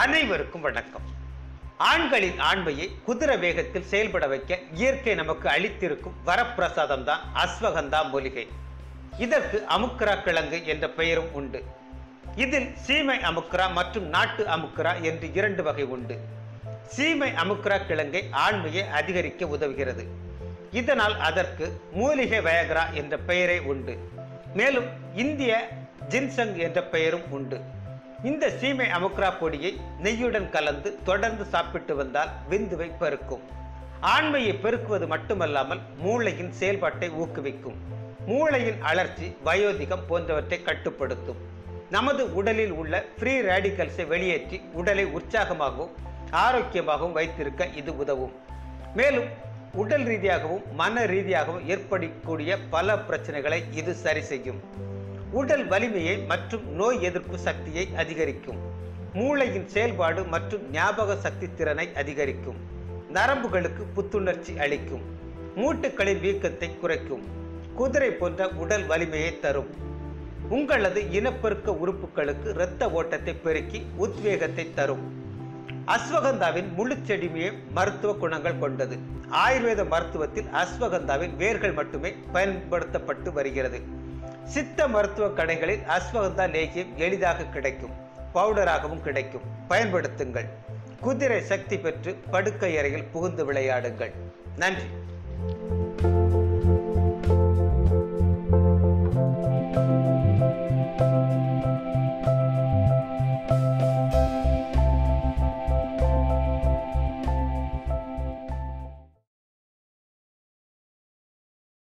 அனைவருக்கும் வணக்கம். ஆண்களின் ஆண்மையை குதிரை வேகத்தில் செயல்பட வைக்க இயற்கை நமக்கு அளித்திருக்கும் வரப்பிரசாதம் தான் அஸ்வகந்தா மூலிகை. இதற்கு அமுக்ரா கிழங்கு என்ற பெயரும் உண்டு. இதில் சீமை அமுக்ரா மற்றும் நாட்டு அமுக்ரா என்று இரண்டு வகை உண்டு. சீமை அமுக்ரா கிழங்கை ஆண்மையை அதிகரிக்க உதவுகிறது. இதனால் அதற்கு மூலிகை வயக்ரா என்ற பெயரே உண்டு. மேலும் இந்திய ஜின்சங் என்ற பெயரும் உண்டு. இந்த சீமை அமுக்ரா பொடியை நெய்யுடன் கலந்து தொடர்ந்து சாப்பிட்டு வந்தால் விந்துவை பெருக்கும். ஆண்மையை பெருக்குவது மட்டுமல்லாமல் மூளையின் செயல்பாட்டை ஊக்குவிக்கும். மூளையின் அலர்ச்சி வயோதிகம் போன்றவற்றை கட்டுப்படுத்தும். நமது உடலில் உள்ள ஃப்ரீ ரேடிக்கல்ஸை வெளியேற்றி உடலை உற்சாகமாகவும் ஆரோக்கியமாகவும் வைத்திருக்க இது உதவும். மேலும் உடல் ரீதியாகவும் மன ரீதியாகவும் ஏற்படக்கூடிய பல பிரச்சனைகளை இது சரி செய்யும். உடல் வலிமையை மற்றும் நோய் எதிர்ப்பு சக்தியை அதிகரிக்கும். மூளையின் செயல்பாடு மற்றும் ஞாபக சக்தி திறனை அதிகரிக்கும். நரம்புகளுக்கு புத்துணர்ச்சி அளிக்கும். மூட்டுகளின் வீக்கத்தை குறைக்கும். குதிரை போன்ற உடல் வலிமையை தரும். உங்களது இனப்பெருக்க உறுப்புகளுக்கு இரத்த ஓட்டத்தை பெருக்கி உத்வேகத்தை தரும். அஸ்வகந்தாவின் முழு செடிமையே மருத்துவ குணங்கள் கொண்டது. ஆயுர்வேத மருத்துவத்தில் அஸ்வகந்தாவின் வேர்கள் மட்டுமே பயன்படுத்தப்பட்டு வருகிறது. சித்த மருத்துவ கடைகளில் அஸ்வகந்தா லேகியம் எளிதாக கிடைக்கும். பவுடராகவும் கிடைக்கும். பயன்படுத்துங்கள். குதிரை சக்தி பெற்று படுக்கை அறையில் புகுந்து விளையாடுங்கள். நன்றி.